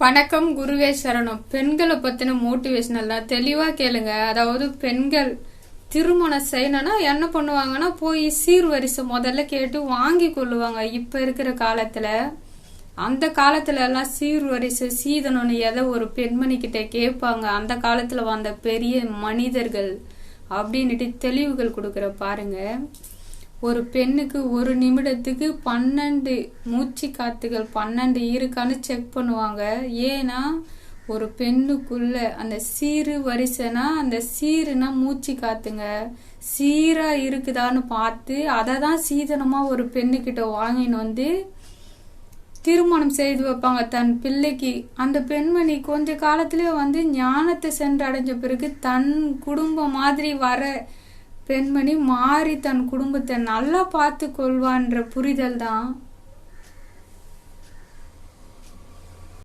வணக்கம் குருவே சரணம். பெண்களை பத்தின மோட்டிவேஷனல் தான் தெளிவா கேளுங்க. அதாவது பெண்கள் திருமணம் செய்யணும்னா என்ன பண்ணுவாங்கன்னா போய் சீர்வரிசை முதல்ல கேட்டு வாங்கி கொள்ளுவாங்க. இப்ப இருக்கிற காலத்துல அந்த காலத்துல எல்லாம் சீர்வரிசை சீதனம்னு எதை ஒரு பெண்மணி கிட்ட கேட்பாங்க. அந்த காலத்துல வந்த பெரிய மனிதர்கள் அப்படின்னுட்டு தெளிவுகள் கொடுக்குற பாருங்க. ஒரு பெண்ணுக்கு ஒரு நிமிடத்துக்கு பன்னெண்டு மூச்சு காத்துகள் பன்னெண்டு இருக்கான்னு செக் பண்ணுவாங்க. ஏன்னா ஒரு பெண்ணுக்குள்ள அந்த சீரு வரிசைனா அந்த சீருனா மூச்சு காத்துங்க. சீரா இருக்குதான்னு பார்த்து அதை தான் சீதனமா ஒரு பெண்ணுக்கிட்ட வாங்கின்னு வந்து திருமணம் செய்து வைப்பாங்க தன் பிள்ளைக்கு. அந்த பெண்மணி கொஞ்ச காலத்திலே வந்து ஞானத்தை சென்றடைஞ்ச பிறகு தன் குடும்பம் மாதிரி வர பெண்மணி மாறி தன் குடும்பத்தை நல்லா பார்த்து கொள்வான்ற புரிதல் தான்